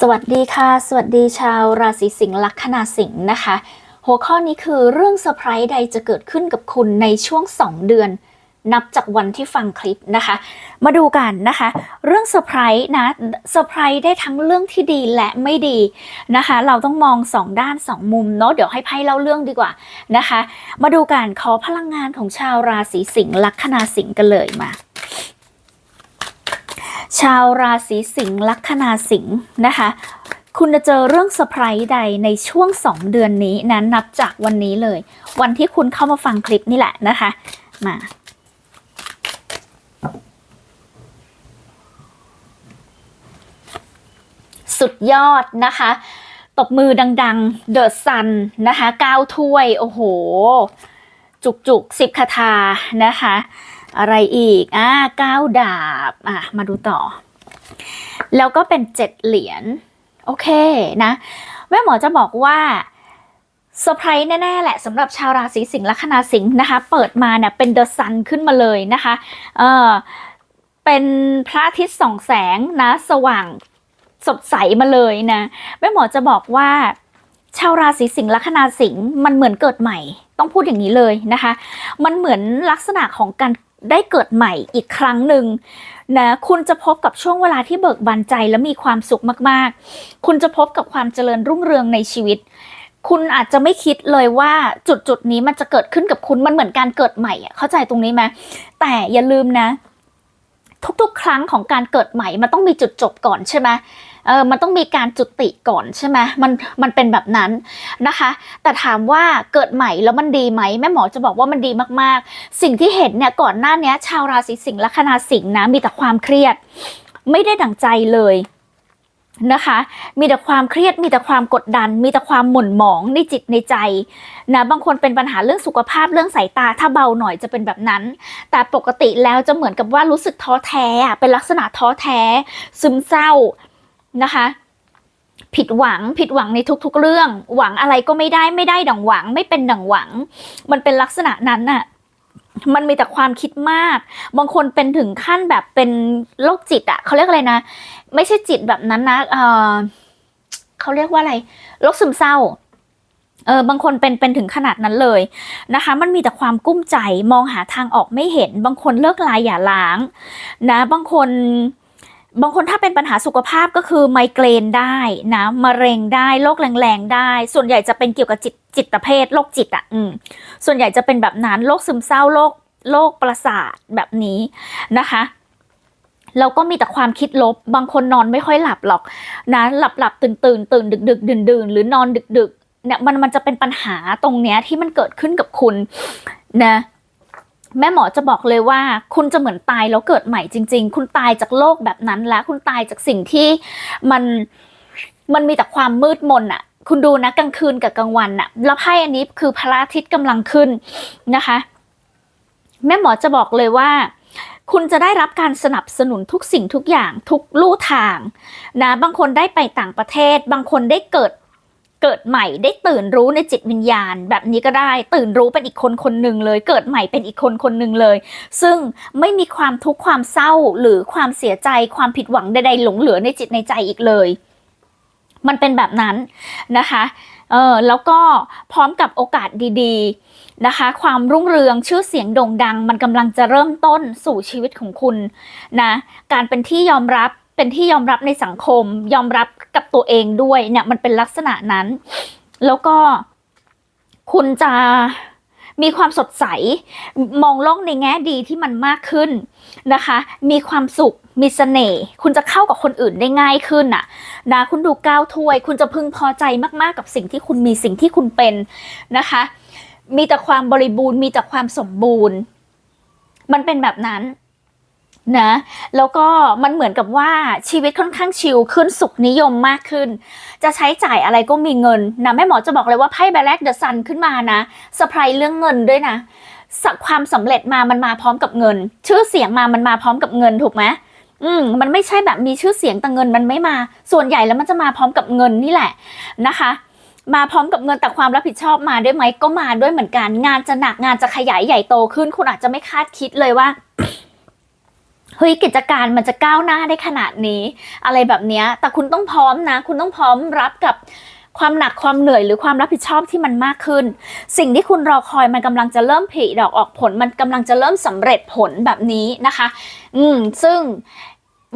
สวัสดีค่ะ สวัสดีชาวราศีสิงห์ลัคนาสิงห์นะคะ หัวข้อนี้คือเรื่องเซอร์ไพรส์ใดจะเกิดขึ้นกับคุณในช่วง 2 เดือน นับจากวันที่ฟังคลิปนะคะ มาดูกันนะคะ เรื่องเซอร์ไพรส์นะเซอร์ไพรส์ได้ทั้งเรื่องที่ดีและไม่ดีนะคะ เราต้องมอง 2 ด้าน 2 มุมเนาะเดี๋ยวให้ไพ่เล่าเรื่องดีกว่านะคะ มาดูกันขอพลังงานของชาวราศีสิงห์ลัคนาสิงห์กันเลยมา ชาวราศีสิงห์ลัคนาสิงห์นะคะ คุณจะเจอเรื่องเซอร์ไพรส์ใดในช่วง 2 เดือนนี้นะนับจากวันนี้เลย วันที่คุณเข้ามาฟังคลิปนี่แหละนะคะ มาสุดยอดนะคะ ตบมือดังๆ เดอะซันนะคะก้าวถ้วย โอ้โห จุกจุกสิบคาถานะคะ อะไรอีกอ่าเก้าดาบอะมาดูต่อ แล้วก็เป็นเจ็ดเหรียญโอเคนะ แม่หมอจะบอกว่าเซอร์ไพรส์แน่ ๆ แหละสำหรับชาวราศีสิงห์ลัคนาสิงห์นะคะ เปิดมาเนี่ยเป็นเดอะซันขึ้นมาเลยนะคะ เออเป็นพระอาทิตย์ส่องแสงนะ สว่างสดใสมาเลยนะแม่หมอจะบอกว่าชาวราศีสิงห์ลัคนาสิงห์มันเหมือนเกิดใหม่ ต้องพูดอย่างนี้เลยนะคะ มันเหมือนลักษณะของการ ได้เกิดใหม่อีกครั้งหนึ่งนะคุณจะพบกับช่วงเวลาที่เบิกบานใจและมีความสุขมากๆ คุณจะพบกับความเจริญรุ่งเรืองในชีวิต คุณอาจจะไม่คิดเลยว่าจุดจุดๆนี้มันจะเกิดขึ้นกับคุณมันเหมือนการเกิดใหม่เข้าใจตรงนี้ไหมแต่อย่าลืมนะ ทุกๆ ครั้งของการเกิดใหม่มันต้องมีจุดจบก่อนใช่ไหม เออมันต้องมีการจุติก่อนใช่ไหมมันมันเป็นแบบนั้นนะคะ แต่ถามว่าเกิดใหม่แล้วมันดีไหมแม่หมอจะบอกว่ามันดีมากๆ สิ่งที่เห็นเนี่ยก่อนหน้านี้ชาวราศีสิงห์ลัคนาสิงห์นะมีแต่ความเครียด ไม่ได้ดั่งใจเลยนะคะ มีแต่ความเครียด มีแต่ความกดดัน มีแต่ความหม่นหมองในจิตในใจนะ บางคนเป็นปัญหาเรื่องสุขภาพ เรื่องสายตา ถ้าเบาหน่อยจะเป็นแบบนั้น แต่ปกติแล้วจะเหมือนกับว่ารู้สึกท้อแท้ เป็นลักษณะท้อแท้ ซึมเศร้า นะคะ ผิดหวังผิดหวังในทุกๆเรื่อง หวังอะไรก็ไม่ได้ไม่ได้ดังหวัง ไม่เป็นดังหวัง มันเป็นลักษณะนั้นน่ะมันมีแต่ความคิดมาก บางคนเป็นถึงขั้นแบบเป็นโรคจิตอะเขาเรียกอะไรนะ ไม่ใช่จิตแบบนั้นนะเออเขาเรียกว่าอะไร โรคซึมเศร้า เออ บางคนเป็น เป็นถึงขนาดนั้นเลยนะคะ มันมีแต่ความกุ้มใจ มองหาทางออกไม่เห็น บางคนเลิกลายอย่าล้าง นะ บางคน บางคนถ้าเป็นปัญหาสุขภาพก็คือไมเกรนได้นะมะเร็งได้โรคแรงๆได้ ส่วนใหญ่จะเป็นเกี่ยวกับจิตจิตเภทโรคจิตอะอืมส่วนใหญ่จะเป็นแบบนั้นโรคซึมเศร้าโรคโรคประสาทแบบนี้นะคะแล้วก็มีแต่ความคิดลบบางคนนอนไม่ค่อยหลับหรอกนะหลับหลับตื่นตื่นตื่นดึกดึกดื่นดื่นหรือนอนดึกดึกเนี่ยมันมันจะเป็นปัญหาตรงเนี้ยที่มันเกิดขึ้นกับคุณนะ แม่หมอจะบอกเลยว่า คุณจะเหมือนตายแล้วเกิดใหม่จริง ๆ คุณตายจากโลกแบบนั้นแล้ว คุณตายจากสิ่งที่มันมันมีแต่ความมืดมนอะคุณดูนะกลางคืนกับกลางวันอะแล้วไพ่อันนี้คือพระอาทิตย์กำลังขึ้นนะคะ แม่หมอจะบอกเลยว่า คุณจะได้รับการสนับสนุนทุกสิ่งทุกอย่างทุกลู่ทางนะบางคนได้ไปต่างประเทศ บางคนได้เกิด เกิดใหม่ได้ตื่นรู้ในจิตวิญญาณ แบบนี้ก็ได้ตื่นรู้เป็นอีกคนคนหนึ่งเลย เกิดใหม่เป็นอีกคนคนหนึ่งเลย ซึ่งไม่มีความทุกข์ความเศร้าหรือความเสียใจความผิดหวังใดๆหลงเหลือในจิตในใจอีกเลย มันเป็นแบบนั้นนะคะเออแล้วก็พร้อมกับโอกาสดีๆนะคะ ความรุ่งเรืองชื่อเสียงโด่งดัง มันกำลังจะเริ่มต้นสู่ชีวิตของคุณนะการเป็นที่ยอมรับ เป็นที่ยอมรับในสังคม ยอมรับกับตัวเองด้วยเนี่ยมันเป็นลักษณะนั้น แล้วก็คุณจะมีความสดใส มองโลกในแง่ดีที่มันมากขึ้นนะคะ มีความสุข มีเสน่ห์ คุณจะเข้ากับคนอื่นได้ง่ายขึ้นน่ะนะคุณดูก้าวถ้วย คุณจะพึงพอใจมากๆกับสิ่งที่คุณมีสิ่งที่คุณเป็นนะคะ มีแต่ความบริบูรณ์ มีแต่ความสมบูรณ์ มันเป็นแบบนั้น นะแล้วก็มันเหมือนกับว่าชีวิตค่อนข้างชิลขึ้นสุขนิยมมากขึ้น จะใช้จ่ายอะไรก็มีเงินนะแม่หมอจะบอกเลยว่าไพ่ใบแรกเดอะซันขึ้นมานะสะพายเรื่องเงินด้วยนะสักความสำเร็จมามันมาพร้อมกับเงิน ชื่อเสียงมามันมาพร้อมกับเงินถูกไหมอืมมันไม่ใช่แบบมีชื่อเสียงแต่เงินมันไม่มา ส่วนใหญ่แล้วมันจะมาพร้อมกับเงินนี่แหละนะคะ มาพร้อมกับเงินแต่ความรับผิดชอบมาด้วยไหมก็มาด้วยเหมือนกัน งานจะหนักงานจะขยายใหญ่โตขึ้น คุณอาจจะไม่คาดคิดเลยว่า เฮ้ยกิจการมันจะก้าวหน้าได้ขนาดนี้ อะไรแบบเนี้ยแต่คุณต้องพร้อมนะ คุณต้องพร้อมรับกับความหนักความเหนื่อยหรือความรับผิดชอบที่มันมากขึ้น สิ่งที่คุณรอคอยมันกำลังจะเริ่มผลิดอกออกผล มันกำลังจะเริ่มสำเร็จผลแบบนี้นะคะ อืมซึ่ง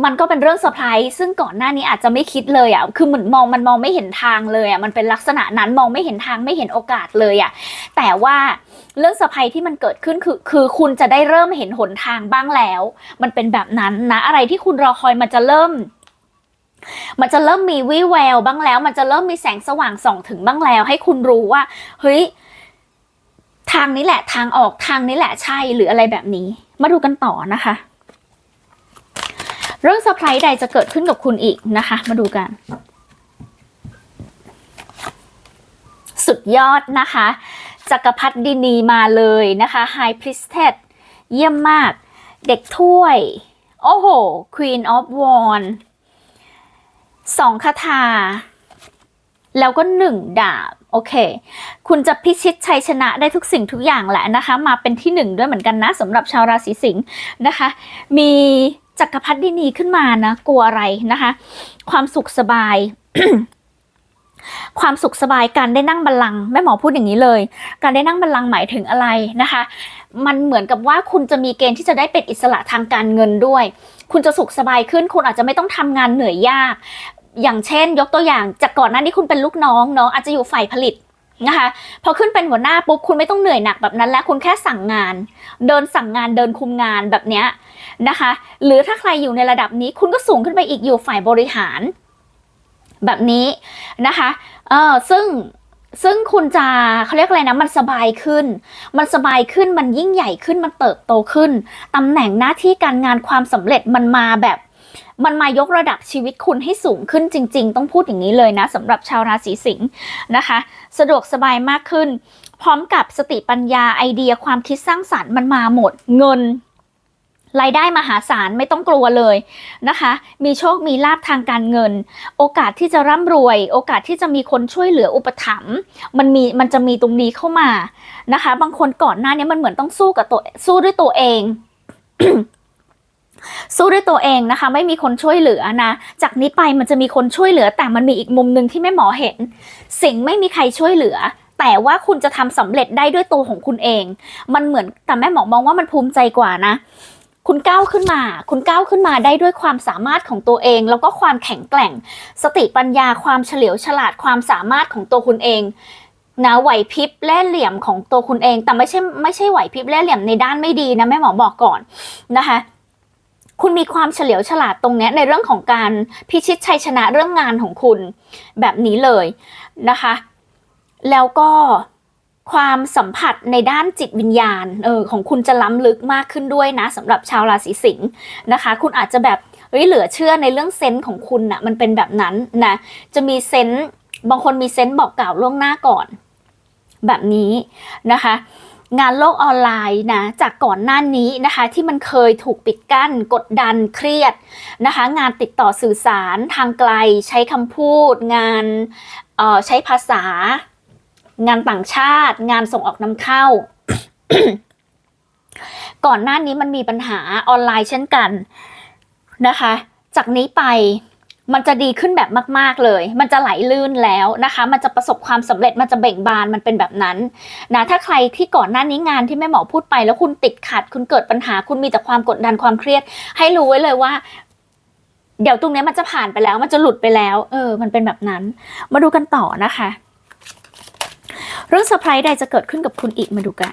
มันก็เป็นเรื่องเซอร์ไพรส์ซึ่งก่อนหน้านี้อาจจะไม่คิดเลยอะ่ะคือเหมือนมองมันมองไม่เห็นทางเลยอะ่ะมันเป็นลักษณะนั้นมองไม่เห็นทางไม่เห็นโอกาสเลยอะ่ะแต่ว่าเรื่องเซอร์ไพรส์ที่มันเกิดขึ้นคือ คือคุณจะได้เริ่มเห็นหนทางบ้างแล้ว มันเป็นแบบนั้นนะอะไรที่คุณรอคอยมันจะเริ่มมันจะเริ่มมีวิแววบ้างแล้ว มันจะเริ่มมีแสงสว่างส่องถึงบ้างแล้ว ให้คุณรู้ว่า เฮ้ย ทางนี้แหละ ทางออกทางนี้แหละใช่หรืออะไรแบบนี้ มาดูกันต่อนะคะ เรื่องเซอร์ไพรส์ใดจะเกิดขึ้นกับคุณอีกนะคะ มาดูกัน สุดยอดนะคะจักรพรรดินีมาเลยนะคะ High Priestess เยี่ยมมาก เด็กถ้วย โอ้โห Queen of w a n d สองคาถา แล้วก็หนึ่งดาบ โอเค คุณจะพิชิตชัยชนะได้ทุกสิ่งทุกอย่างแหละนะคะ มาเป็นที่หนึ่งด้วยเหมือนกันนะสำหรับชาวราศีสิงห์นะคะ มี จักรพรรดินีขึ้นมานะกลัวอะไรนะคะ ความสุขสบายความสุขสบายการได้นั่งบัลลังก์แม่หมอพูดอย่างนี้เลย การได้นั่งบัลลังก์หมายถึงอะไรนะคะ มันเหมือนกับว่าคุณจะมีเกณฑ์ที่จะได้เป็นอิสระทางการเงินด้วย คุณจะสุขสบายขึ้น คุณอาจจะไม่ต้องทำงานเหนื่อยยาก อย่างเช่น ยกตัวอย่างจากก่อนหน้านี้คุณเป็นลูกน้องเนาะอาจจะอยู่ฝ่ายผลิต นะคะพอขึ้นเป็นหัวหน้าปุ๊บคุณไม่ต้องเหนื่อยหนักแบบนั้นแล้วคุณแค่สั่งงาน เดินสั่งงานเดินคุมงานแบบเนี้ยนะคะ หรือถ้าใครอยู่ในระดับนี้คุณก็สูงขึ้นไปอีกอยู่ฝ่ายบริหาร แบบนี้นะคะเออซึ่งซึ่งคุณจะเขาเรียกอะไรนะมันสบายขึ้น มันสบายขึ้นมันยิ่งใหญ่ขึ้นมันเติบโตขึ้นตำแหน่งหน้าที่การงานความสำเร็จมันมาแบบ มันมายกระดับชีวิตคุณให้สูงขึ้นจริง ๆ ต้องพูดอย่างนี้เลยนะสำหรับชาวราศีสิงห์นะคะ สะดวกสบายมากขึ้น พร้อมกับสติปัญญาไอเดียความคิดสร้างสารรค์มันมาหมดเงินรายได้มหาศาลไม่ต้องกลัวเลยนะคะ มีโชค มีลาภทางการเงิน โอกาสที่จะร่ำรวย โอกาสที่จะมีคนช่วยเหลืออุปถัมภ์ มันมี มันจะมีตรงนี้เข้ามานะคะ บางคนก่อนหน้านี้มันเหมือนต้องสู้กับตัว สู้ด้วยตัวเอง สู้ด้วยตัวเองนะคะ ไม่มีคนช่วยเหลือนะ จากนี้ไปมันจะมีคนช่วยเหลือ แต่มันมีอีกมุมหนึ่งที่แม่หมอเห็น สิ่งไม่มีใครช่วยเหลือ แต่ว่าคุณจะทำสำเร็จได้ด้วยตัวของคุณเอง มันเหมือนแต่แม่หมอมองว่ามันภูมิใจกว่านะคุณก้าวขึ้นมา คุณก้าวขึ้นมาได้ด้วยความสามารถของตัวเอง แล้วก็ความแข็งแกร่ง สติปัญญา ความเฉลียวฉลาด ความสามารถของตัวคุณเอง นะไหวพริบแล่เหลี่ยมของตัวคุณเอง แต่ไม่ใช่ไม่ใช่ไหวพริบแล่เหลี่ยมในด้านไม่ดีนะแม่หมอบอกก่อนนะคะ คุณมีความเฉลียวฉลาดตรงเนี้ยในเรื่องของการพิชิตชัยชนะเรื่องงานของคุณแบบนี้เลยนะคะ แล้วก็ความสัมผัสในด้านจิตวิญญาณเออของคุณจะล้ำลึกมากขึ้นด้วยนะสำหรับชาวราศีสิงห์นะคะ คุณอาจจะแบบเฮ้ยเหลือเชื่อในเรื่องเซนส์ของคุณนะ่ะมันเป็นแบบนั้นนะจะมีเซนส์บางคนมีเซนส์บอกกล่าวล่วงหน้าก่อน แบบนี้นะคะ งานโลกออนไลน์นะจากก่อนหน้านี้นะคะที่มันเคยถูกปิดกั้น กดดันเครียดนะคะงานติดต่อสื่อสารทางไกลใช้คำพูด งานออใช้ภาษา งานต่างชาติ งานส่งออกนำเข้า ก่อนหน้านี้มันมีปัญหาออนไลน์เช่นกันนะคะ จากนี้ไป มันจะดีขึ้นแบบมาก ๆเลย มันจะไหลลื่นแล้วนะคะ มันจะประสบความสำเร็จ มันจะเบ่งบาน มันเป็นแบบนั้นนะ ถ้าใครที่ก่อนหน้านี้งานที่แม่หมอพูดไป แล้วคุณติดขัด คุณเกิดปัญหา คุณมีแต่ความกดดันความเครียด ให้รู้ไว้เลยว่า เดี๋ยวตรงนี้มันจะผ่านไปแล้ว มันจะหลุดไปแล้ว เออ มันเป็นแบบนั้น มาดูกันต่อนะคะ เรื่องเซอร์ไพรส์ใดจะเกิดขึ้นกับคุณอีกมาดูกัน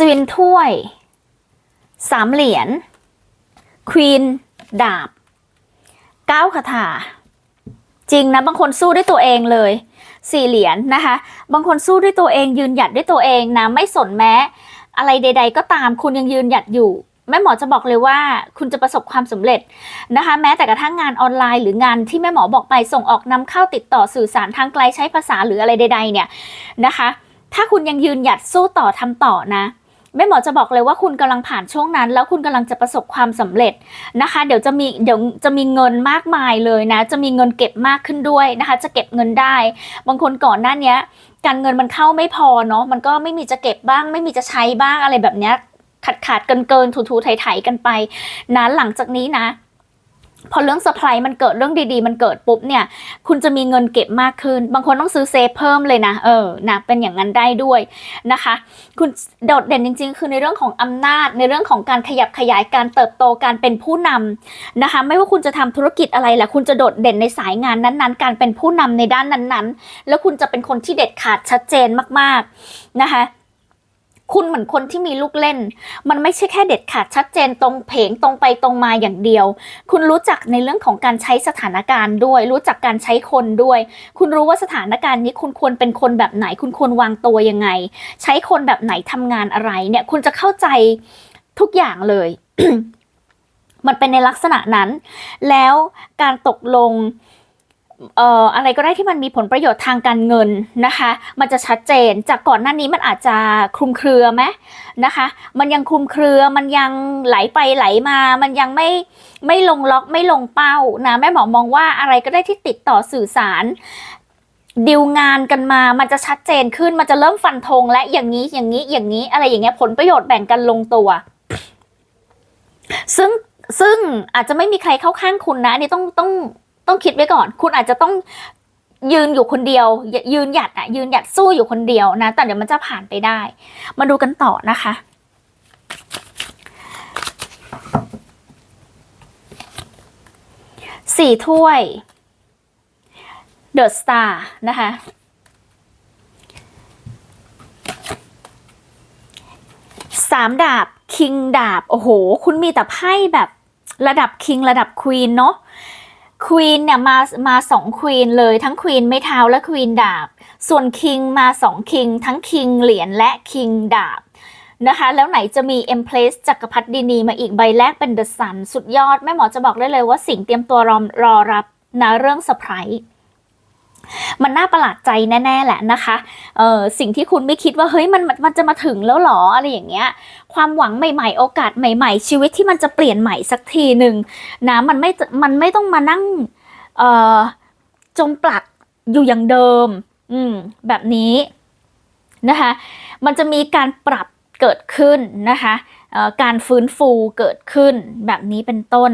อัศวินถ้วย สามเหรียญควีนดาบเก้าคาถา จริงนะบางคนสู้ด้วยตัวเองเลยสี่เหรียญนะคะ บางคนสู้ด้วยตัวเองยืนหยัดด้วยตัวเองนะไม่สนแม้ อะไรใด ๆ ก็ตามคุณยังยืนหยัดอยู่แม่หมอจะบอกเลยว่าคุณจะประสบความสำเร็จนะคะ แม้แต่กระทั่งงานออนไลน์หรืองานที่แม่หมอบอกไปส่งออกนำเข้าติดต่อสื่อสารทางไกลใช้ภาษาหรืออะไรใด ๆ เนี่ยนะคะ ถ้าคุณยังยืนหยัดสู้ต่อทำต่อนะ แม่หมอจะบอกเลยว่าคุณกำลังผ่านช่วงนั้น แล้วคุณกำลังจะประสบความสำเร็จนะคะ เดี๋ยวจะมีเดี๋ยวจะมีเงินมากมายเลยนะ จะมีเงินเก็บมากขึ้นด้วยนะคะ จะเก็บเงินได้ บางคนก่อนหน้าเนี้ยการเงินมันเข้าไม่พอเนาะมันก็ไม่มีจะเก็บบ้าง ไม่มีจะใช้บ้างอะไรแบบเนี้ยขาดขาดเกินเกินถูถูไถไถกันไปนะหลังจากนี้นะ พอเรื่องสปายมันเกิดเรื่องดีๆ มันเกิดปุ๊บเนี่ยคุณจะมีเงินเก็บมากขึ้น บางคนต้องซื้อเซฟเพิ่มเลยนะเออนะเป็นอย่างนั้นได้ด้วยนะคะ คุณโดดเด่นจริง ๆ คือในเรื่องของอำนาจ ในเรื่องของการขยับขยายการเติบโตการเป็นผู้นำนะคะ ไม่ว่าคุณจะทำธุรกิจอะไรแหละคุณจะโดดเด่นในสายงานนั้นๆ การเป็นผู้นำในด้านนั้นๆ แล้วคุณจะเป็นคนที่เด็ดขาดชัดเจนมากๆนะคะ คุณเหมือนคนที่มีลูกเล่น มันไม่ใช่แค่เด็ดขาดชัดเจนตรงเพงตรงไปตรงมาอย่างเดียว คุณรู้จักในเรื่องของการใช้สถานการณ์ด้วย รู้จักการใช้คนด้วย คุณรู้ว่าสถานการณ์นี้คุณควรเป็นคนแบบไหน คุณควรวางตัวยังไง ใช้คนแบบไหนทำงานอะไรเนี่ย คุณจะเข้าใจทุกอย่างเลย มันเป็นในลักษณะนั้น แล้วการตกลง เอ่ออะไรก็ได้ที่มันมีผลประโยชน์ทางการเงินนะคะ มันจะชัดเจนจากก่อนหน้านี้มันอาจจะคลุมเครือไหมนะคะ มันยังคลุมเครือมันยังไหลไปไหลมา มันยังไม่ไม่ลงล็อกไม่ลงเป้านะแม่หมอมองว่าอะไรก็ได้ที่ติดต่อสื่อสารดีลงานกันมา มันจะชัดเจนขึ้น มันจะเริ่มฟันธงและอย่างนี้อย่างนี้อย่างนี้อะไรอย่างเงี้ยผลประโยชน์แบ่งกันลงตัว ซึ่งซึ่งอาจจะไม่มีใครเข้าข้างคุณนะนี่ต้องต้อง ต้องคิดไว้ก่อน คุณอาจจะต้องยืนอยู่คนเดียว ยืนหยัดอะยืนหยัดสู้อยู่คนเดียวนะ แต่เดี๋ยวมันจะผ่านไปได้ มาดูกันต่อนะคะ สี่ถ้วยเดอะสตาร์นะคะ สามดาบ คิงดาบ โอ้โห คุณมีแต่ไพ่แบบระดับคิงระดับควีนเนาะ ควีนเนี่ยมามาสองควีนเลยทั้งควีนไม่เท้าและควีนดาบ ส่วนคิงมาสองคิงทั้งคิงเหรียญและคิงดาบนะคะ แล้วไหนจะมี e m p l a c e จักรพรรดินีมาอีกใบแรกเป็นเดอะซันสุดยอด แม่หมอจะบอกได้เลยว่าสิ่งเตรียมตัวรอรอรับนะเรื่องเซอร์ไพรส์ มันน่าประหลาดใจแน่ ๆ แหละนะคะเออสิ่งที่คุณไม่คิดว่าเฮ้ยมันมันจะมาถึงแล้วหรออะไรอย่างเงี้ยความหวังใหม่ ๆ โอกาสใหม่ ๆ ชีวิตที่มันจะเปลี่ยนใหม่สักทีหนึ่งนะมันไม่มันไม่ต้องมานั่งเออจมปลักอยู่อย่างเดิม อืมแบบนี้นะคะมันจะมีการปรับเกิดขึ้นนะคะการฟื้นฟูเกิดขึ้นแบบนี้เป็นต้น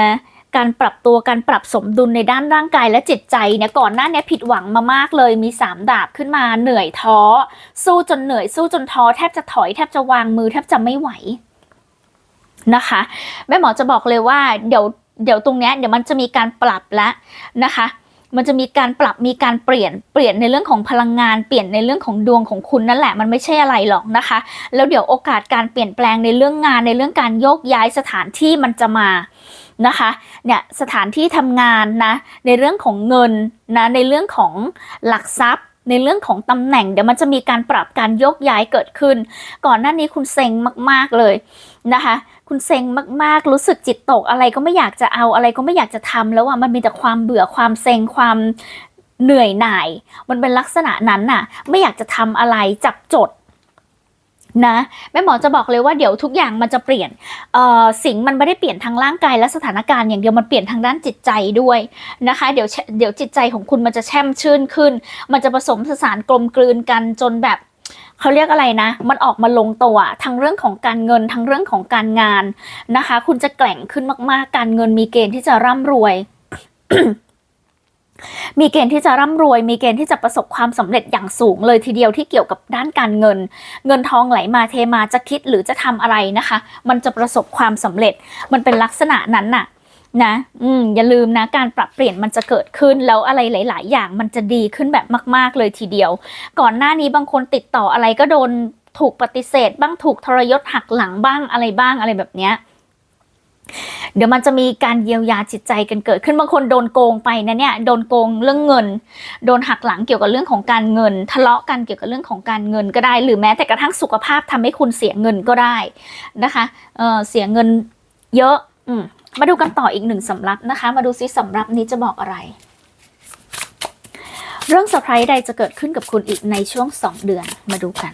นะ การปรับตัวการปรับสมดุลในด้านร่างกายและจิตใจเนี่ยก่อนหน้านี้ผิดหวังมามากเลยมีสามดาบขึ้นมาเหนื่อยท้อ สู้จนเหนื่อยสู้จนท้อแทบจะถอยแทบจะวางมือแทบจะไม่ไหวนะคะแม่หมอจะบอกเลยว่าเดี๋ยวเดี๋ยวตรงเนี้ยเดี๋ยวมันจะมีการปรับแล้วนะคะ มันจะมีการปรับมีการเปลี่ยนเปลี่ยนในเรื่องของพลังงานเปลี่ยนในเรื่องของดวงของคุณนั่นแหละมันไม่ใช่อะไรหรอกนะคะ แล้วเดี๋ยวโอกาสการเปลี่ยนแปลงในเรื่องงานในเรื่องการโยกย้ายสถานที่มันจะมานะคะเนี่ยสถานที่ทำงานนะในเรื่องของเงินนะในเรื่องของหลักทรัพย์ในเรื่องของตำแหน่งเดี๋ยวมันจะมีการปรับการโยกย้ายเกิดขึ้น ก่อนหน้านี้คุณเซ็งมาก ๆเลยนะคะ คุณเซ็งมากๆ รู้สึกจิตตกอะไรก็ไม่อยากจะเอาอะไรก็ไม่อยากจะทำแล้วอะมันมีแต่ความเบื่อความเซ็งความเหนื่อยหน่าย มันเป็นลักษณะนั้นน่ะ ไม่อยากจะทำอะไรจับจดนะแม่หมอจะบอกเลยว่าเดี๋ยวทุกอย่างมันจะเปลี่ยนเอ่อสิ่งมันไม่ได้เปลี่ยนทางร่างกายและสถานการณ์อย่างเดียวมันเปลี่ยนทางด้านจิตใจด้วยนะคะ เดี๋ยวเดี๋ยวจิตใจของคุณมันจะแช่มชื่นขึ้น มันจะผสมผสานกลมกลืนกันจนแบบ เขาเรียกอะไรนะ มันออกมาลงตัวทั้งเรื่องของการเงินทั้งเรื่องของการงานนะคะ คุณจะแกล่งขึ้นมากๆ การเงินมีเกณฑ์ที่จะร่ำรวยมีเกณฑ์ที่จะร่ำรวย มีเกณฑ์ที่จะประสบความสำเร็จอย่างสูงเลยทีเดียวที่เกี่ยวกับด้านการเงิน เงินทองไหลมาเทมาจะคิดหรือจะทำอะไรนะคะ มันจะประสบความสำเร็จ มันเป็นลักษณะนั้นน่ะ นะอืมอย่าลืมนะการปรับเปลี่ยนมันจะเกิดขึ้นแล้วอะไรหลาย ๆ อย่างมันจะดีขึ้นแบบมาก ๆ เลยทีเดียว ก่อนหน้านี้บางคนติดต่ออะไรก็โดนถูกปฏิเสธ บ้างถูกทรยศหักหลังบ้างอะไรบ้างอะไรแบบเนี้ยเดี๋ยวมันจะมีการเยียวยาจิตใจกันเกิด ขึ้นบางคนโดนโกงไปนะเนี่ยโดนโกงเรื่องเงิน โดนหักหลังเกี่ยวกับเรื่องของการเงิน ทะเลาะกันเกี่ยวกับเรื่องของการเงินก็ได้ หรือแม้แต่กระทั่งสุขภาพทำให้คุณเสียเงินก็ได้นะคะเออเสียเงินเยอะอืม มาดูกันต่ออีกหนึ่งสำรับนะคะ มาดูซิสำรับนี้จะบอกอะไร เรื่องเซอร์ไพรส์ใดจะเกิดขึ้นกับคุณอีกในช่วง 2 เดือนมาดูกัน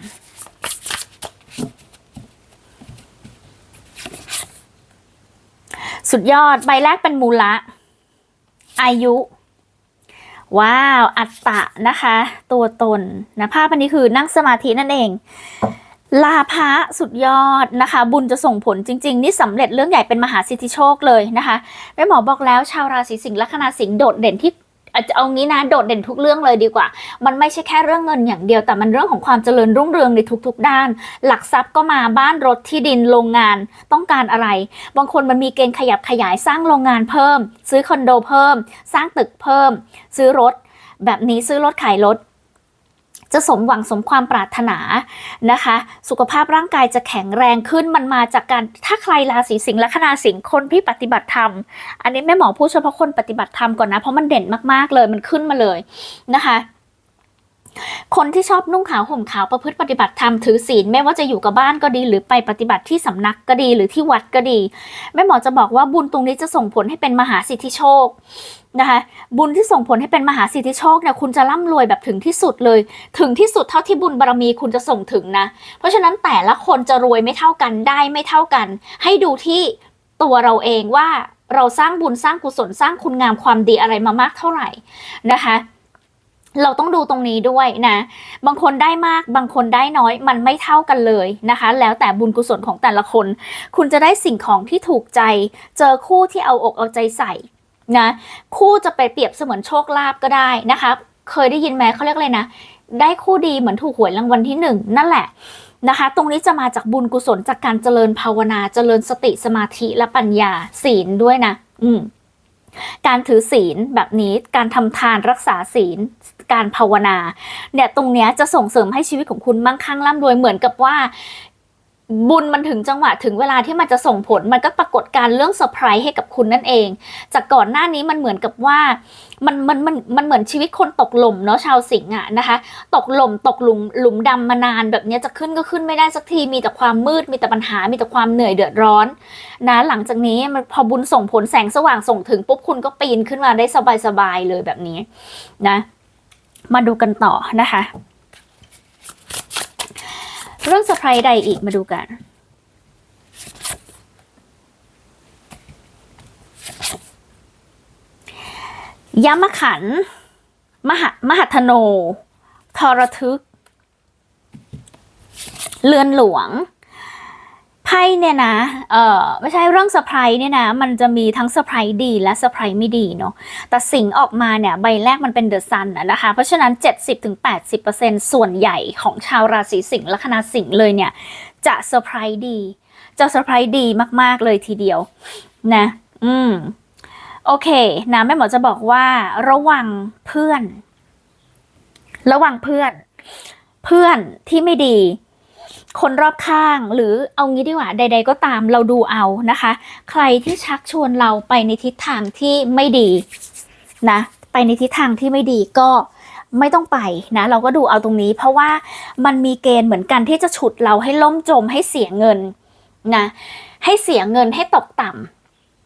สุดยอด ใบแรกเป็นมูละ อายุ ว้าว อัตตะนะคะ ตัวตนนะภาพอันนี้คือนั่งสมาธินั่นเอง ลาภะสุดยอดนะคะ บุญจะส่งผลจริง ๆ นี่สำเร็จเรื่องใหญ่เป็นมหาสิทธิโชคเลยนะคะแม่หมอบอกแล้วชาวราศีสิงห์ลัคนาสิงห์โดดเด่นที่อาจจะเอางี้นะโดดเด่นทุกเรื่องเลยดีกว่า มันไม่ใช่แค่เรื่องเงินอย่างเดียวแต่มันเรื่องของความเจริญรุ่งเรืองในทุก ๆ ด้าน หลักทรัพย์ก็มาบ้านรถที่ดินโรงงานต้องการอะไร บางคนมันมีเกณฑ์ขยับขยายสร้างโรงงานเพิ่ม ซื้อคอนโดเพิ่ม สร้างตึกเพิ่ม ซื้อรถ แบบนี้ซื้อรถขายรถ จะสมหวังสมความปรารถนานะคะ สุขภาพร่างกายจะแข็งแรงขึ้นมันมาจากการถ้าใครราศีสิงห์ลัคนาสิงห์คนที่ปฏิบัติธรรม อันนี้แม่หมอพูดเฉพาะคนปฏิบัติธรรมก่อนนะเพราะมันเด่นมากๆเลยมันขึ้นมาเลยนะคะคนที่ชอบนุ่งขาวห่มขาวประพฤติปฏิบัติธรรมถือศีลไม่ว่าจะอยู่กับบ้านก็ดี หรือไปปฏิบัติที่สำนักก็ดีหรือที่วัดก็ดีแม่หมอจะบอกว่าบุญตรงนี้จะส่งผลให้เป็นมหาสิทธิโชค นะคะบุญที่ส่งผลให้เป็นมหาสิทธิโชคเนี่ยคุณจะร่ำรวยแบบถึงที่สุดเลย ถึงที่สุดเท่าที่บุญบารมีคุณจะส่งถึงนะ เพราะฉะนั้นแต่ละคนจะรวยไม่เท่ากันได้ไม่เท่ากัน ให้ดูที่ตัวเราเองว่าเราสร้างบุญสร้างกุศลสร้างคุณงามความดีอะไรมามากเท่าไหร่นะคะเราต้องดูตรงนี้ด้วยนะ บางคนได้มาก บางคนได้น้อย มันไม่เท่ากันเลยนะคะ แล้วแต่บุญกุศลของแต่ละคน คุณจะได้สิ่งของที่ถูกใจ เจอคู่ที่เอาอกเอาใจใส่ นะคู่จะไปเปรียบเสมือนโชคลาภก็ได้นะคะ เคยได้ยินไหมเขาเรียกอะไรนะ ได้คู่ดีเหมือนถูกหวยรางวัลที่หนึ่งนั่นแหละนะคะ ตรงนี้จะมาจากบุญกุศลจากการเจริญภาวนาเจริญสติสมาธิและปัญญาศีลด้วยนะ อืมการถือศีลแบบนี้การทำทานรักษาศีล การภาวนา เนี่ยตรงเนี้ยจะส่งเสริมให้ชีวิตของคุณมั่งคั่งร่ำรวยเหมือนกับว่า บุญมันถึงจังหวะถึงเวลาที่มันจะส่งผล มันก็ปรากฏการเรื่องเซอร์ไพรส์ให้กับคุณนั่นเอง จากก่อนหน้านี้มันเหมือนกับว่ามันมันมันมันเหมือนชีวิตคนตกหล่มเนาะชาวสิงห์อะนะคะ ตกหล่มตกหลุมหลุมดำมานานแบบนี้จะขึ้นก็ขึ้นไม่ได้สักทีมีแต่ความมืดมีแต่ปัญหามีแต่ความเหนื่อยเดือดร้อนนะหลังจากนี้มันพอบุญส่งผลแสงสว่างส่งถึงปุ๊บคุณก็ปีนขึ้นมาได้สบายๆเลยแบบนี้นะ มาดูกันต่อนะคะ เรื่องเซอร์ไพรส์ใดอีกมาดูกันยมขัน มหมหัทโน ทรทึกเรือนหลวง ไพ่เนี่ยนะ เออไม่ใช่เรื่องเซอร์ไพรส์เนี่ยนะ มันจะมีทั้งเซอร์ไพรส์ดีและเซอร์ไพรส์ไม่ดีเนาะ แต่สิ่งออกมาเนี่ย ใบแรกมันเป็นเดอะซันนะคะ เพราะฉะนั้น 70-80%ส่วนใหญ่ของชาวราศีสิงห์ละคณะสิงห์เลยเนี่ย จะเซอร์ไพรส์ดี จะเซอร์ไพรส์ดีมาก ๆ เลยทีเดียวนะ อืม โอเคนะแม่หมอจะบอกว่าระวังเพื่อน ระวังเพื่อน เพื่อนที่ไม่ดี คนรอบข้างหรือเอางี้ดีกว่าใด ๆ ก็ตามเราดูเอานะคะ ใครที่ชักชวนเราไปในทิศทางที่ไม่ดีนะไปในทิศทางที่ไม่ดีก็ไม่ต้องไปนะ เราก็ดูเอาตรงนี้ เพราะว่ามันมีเกณฑ์เหมือนกันที่จะฉุดเราให้ล่มจมให้เสียเงินนะให้เสียเงินให้ตกต่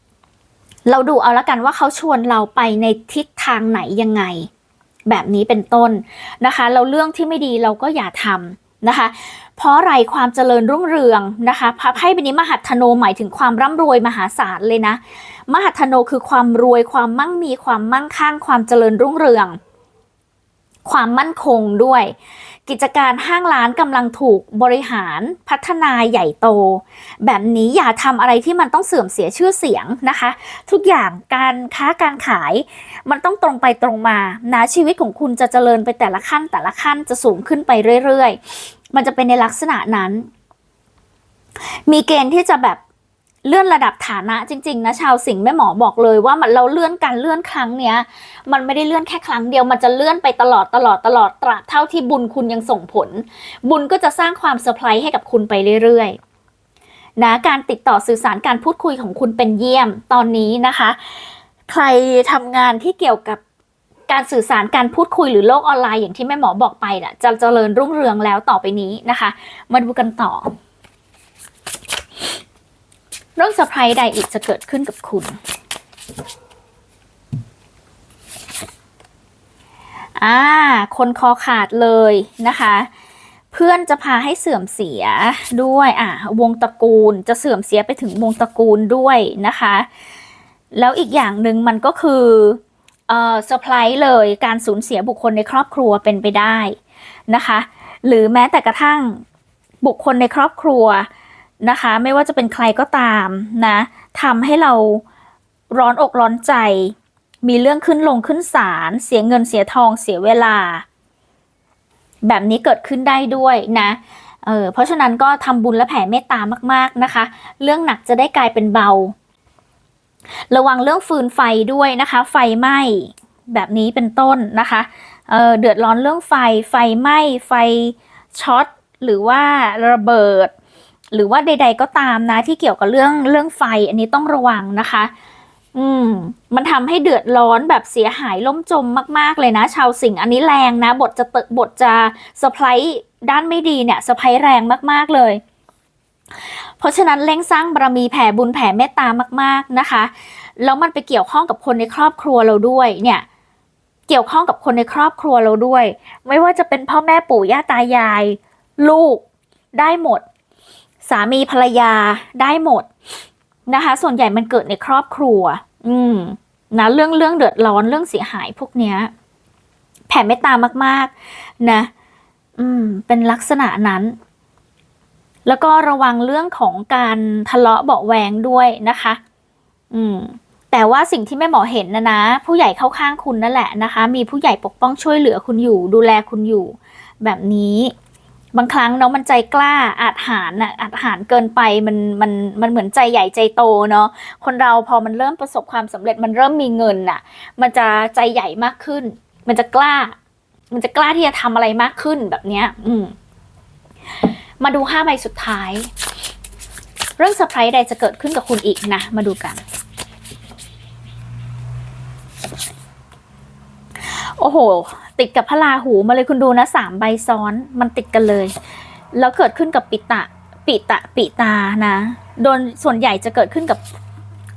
ำเราดูเอาละกันว่าเขาชวนเราไปในทิศทางไหนยังไง แบบนี้เป็นต้นนะคะ เราเรื่องที่ไม่ดีเราก็อย่าทำนะคะ เพราะอะไรความเจริญรุ่งเรืองนะคะไพ่ใบนี้มหัทโนหมายถึงความร่ำรวยมหาศาลเลยนะ มหัทโนคือความรวยความมั่งมีความมั่งคั่ง ความเจริญรุ่งเรือง ความมั่นคงด้วย กิจการห้างร้านกำลังถูกบริหารพัฒนาใหญ่โต แบบนี้อย่าทำอะไรที่มันต้องเสื่อมเสียชื่อเสียงนะคะ ทุกอย่างการค้าการขาย มันต้องตรงไปตรงมานะชีวิตของคุณจะเจริญไปแต่ละขั้นแต่ละขั้นจะสูงขึ้นไปเรื่อยๆ มันจะเป็นในลักษณะนั้น มีเกณฑ์ที่จะแบบเลื่อนระดับฐานะจริงๆนะชาวสิงห์แม่หมอบอกเลยว่ามันเราเลื่อนการเลื่อนครั้งเนี้ย มันไม่ได้เลื่อนแค่ครั้งเดียวมันจะเลื่อนไปตลอดตลอดตลอดตราบเท่าที่บุญคุณยังส่งผล บุญก็จะสร้างความเซอร์ไพรส์ให้กับคุณไปเรื่อยๆนะการติดต่อสื่อสารการพูดคุยของคุณเป็นเยี่ยมตอนนี้นะคะ ใครทำงานที่เกี่ยวกับ การสื่อสารการพูดคุยหรือโลกออนไลน์อย่างที่แม่หมอบอกไปน่ะจะเจริญรุ่งเรืองแล้วต่อไปนี้นะคะ มาดูกันต่อเรื่องเซอร์ไพรส์ใดอีกจะเกิดขึ้นกับคุณ อ่า คนคอขาดเลยนะคะ เพื่อนจะพาให้เสื่อมเสียด้วย อะวงตระกูลจะเสื่อมเสียไปถึงวงตระกูลด้วยนะคะ แล้วอีกอย่างหนึ่งมันก็คือ เอ่อเซอร์ไพรส์เลยการสูญเสียบุคคลในครอบครัวเป็นไปได้นะคะ หรือแม้แต่กระทั่งบุคคลในครอบครัวนะคะ ไม่ว่าจะเป็นใครก็ตามนะทำให้เราร้อนอกร้อนใจ มีเรื่องขึ้นลงขึ้นศาลเสียเงินเสียทองเสียเวลา แบบนี้เกิดขึ้นได้ด้วยนะเออเพราะฉะนั้นก็ทำบุญและแผ่เมตตามาก ๆนะคะ เรื่องหนักจะได้กลายเป็นเบา ระวังเรื่องฟืนไฟด้วยนะคะ ไฟไหม้แบบนี้เป็นต้นนะคะเเดือดร้อนเรื่องไฟ ไฟไหม้ ไฟช็อต หรือว่าระเบิด หรือว่าใด ๆ ก็ตามนะ ที่เกี่ยวกับเรื่องเรื่องไฟ อันนี้ต้องระวังนะคะ อืม มันทำให้เดือดร้อนแบบเสียหายล่มจมมาก ๆ เลยนะ ชาวสิงห์อันนี้แรงนะ บทจะเตบทจะสไพรส์ด้านไม่ดีเนี่ยสไพรส์แรงมาก ๆ เลย เพราะฉะนั้นเร่งสร้างบารมีแผ่บุญแผ่เมตตามาก ๆนะคะ แล้วมันไปเกี่ยวข้องกับคนในครอบครัวเราด้วยเนี่ยเกี่ยวข้องกับคนในครอบครัวเราด้วย ไม่ว่าจะเป็นพ่อแม่ปู่ย่าตายาย ลูกได้หมด สามีภรรยาได้หมดนะคะ ส่วนใหญ่มันเกิดในครอบครัว อืมนะเรื่องเรื่องเดือดร้อนเรื่องเสียหายพวกเนี้ยแผ่เมตตามาก ๆ นะ อืม เป็นลักษณะนั้น แล้วก็ระวังเรื่องของการทะเลาะเบาแวงด้วยนะคะ อืม แต่ว่าสิ่งที่แม่หมอเห็นนะนะ ผู้ใหญ่เข้าข้างคุณนั่นแหละนะคะ มีผู้ใหญ่ปกป้องช่วยเหลือคุณอยู่ ดูแลคุณอยู่ แบบนี้ บางครั้งเนาะมันใจกล้าอาจหารน่ะอาจหารเกินไปมันมันมันเหมือนใจใหญ่ใจโตเนาะคนเราพอมันเริ่มประสบความสำเร็จมันเริ่มมีเงินน่ะ มันจะใจใหญ่มากขึ้น มันจะกล้า มันจะกล้าที่จะทำอะไรมากขึ้นแบบเนี้ย อืม มาดูห้าใบสุดท้าย เรื่องเซอร์ไพรส์ใดจะเกิดขึ้นกับคุณอีกนะ มาดูกัน โอ้โห ติดกับพระราหูมาเลยคุณดูนะสามใบซ้อนมันติดกันเลย แล้วเกิดขึ้นกับปิตะปิตะปิตานะ โดนส่วนใหญ่จะเกิดขึ้นกับ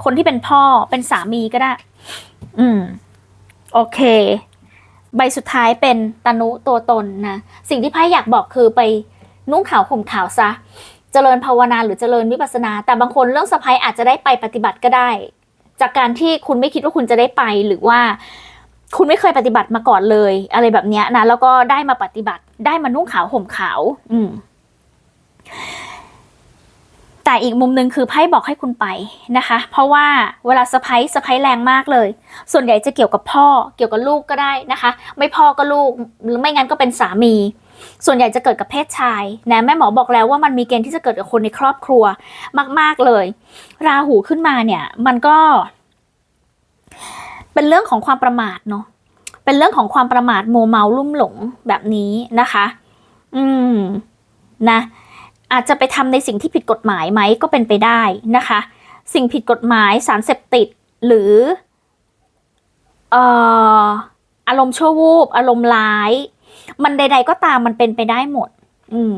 คนที่เป็นพ่อเป็นสามีก็ได้ อืม โอเค ใบสุดท้ายเป็นตนุตัวตนนะ สิ่งที่ไพ่อยากบอกคือไป นุ่งขาวห่มขาวซะ เจริญภาวนาหรือเจริญวิปัสนา แต่บางคนเรื่องสะพายอาจจะได้ไปปฏิบัติก็ได้ จากการที่คุณไม่คิดว่าคุณจะได้ไปหรือว่าคุณไม่เคยปฏิบัติมาก่อนเลย อะไรแบบนี้นะแล้วก็ได้มาปฏิบัติได้มานุ่งขาวห่มขาว อืม แต่อีกมุมหนึ่งคือไพ่บอกให้คุณไปนะคะ เพราะว่าเวลาสะพ้ยสะพ้ยแรงมากเลย ส่วนใหญ่จะเกี่ยวกับพ่อ เกี่ยวกับลูกก็ได้นะคะ ไม่พ่อก็ลูกหรือไม่งั้นก็เป็นสามี ส่วนใหญ่จะเกิดกับเพศชายนะแม่หมอบอกแล้วว่ามันมีเกณฑ์ที่จะเกิดกับคนในครอบครัวมาก ๆเลย ราหูขึ้นมาเนี่ยมันก็ เป็นเรื่องของความประมาทเนาะเป็นเรื่องของความประมาทโมเมาลุ่มหลงแบบนี้นะคะ อืมนะอาจจะไปทำในสิ่งที่ผิดกฎหมายไหมก็เป็นไปได้นะคะ สิ่งผิดกฎหมายสารเสพติดหรือเอ่ออารมณ์ชั่ววูบอารมณ์ร้าย มันใด ๆ ก็ตามมันเป็นไปได้หมด อืม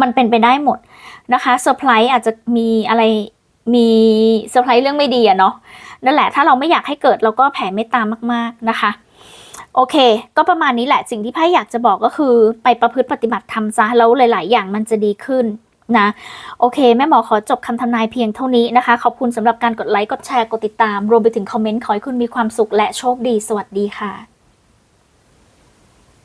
มันเป็นไปได้หมดนะคะเซอร์ไพรส์อาจจะมีอะไรมีเซอร์ไพรส์เรื่องไม่ดีอะเนาะนั่นแหละถ้าเราไม่อยากให้เกิดเราก็แผ่เมตตามาก ๆนะคะ โอเค ก็ประมาณนี้แหละสิ่งที่ไพ่อยากจะบอกก็คือ ไปประพฤติปฏิบัติธรรมซะแล้วหลาย ๆ อย่างมันจะดีขึ้นนะโอเค แม่หมอขอจบคำทำนายเพียงเท่านี้นะคะ ขอบคุณสำหรับการกดไลค์ กดแชร์ กดติดตาม รวมไปถึงคอมเมนต์ ขอให้คุณมีความสุขและโชคดี สวัสดีค่ะ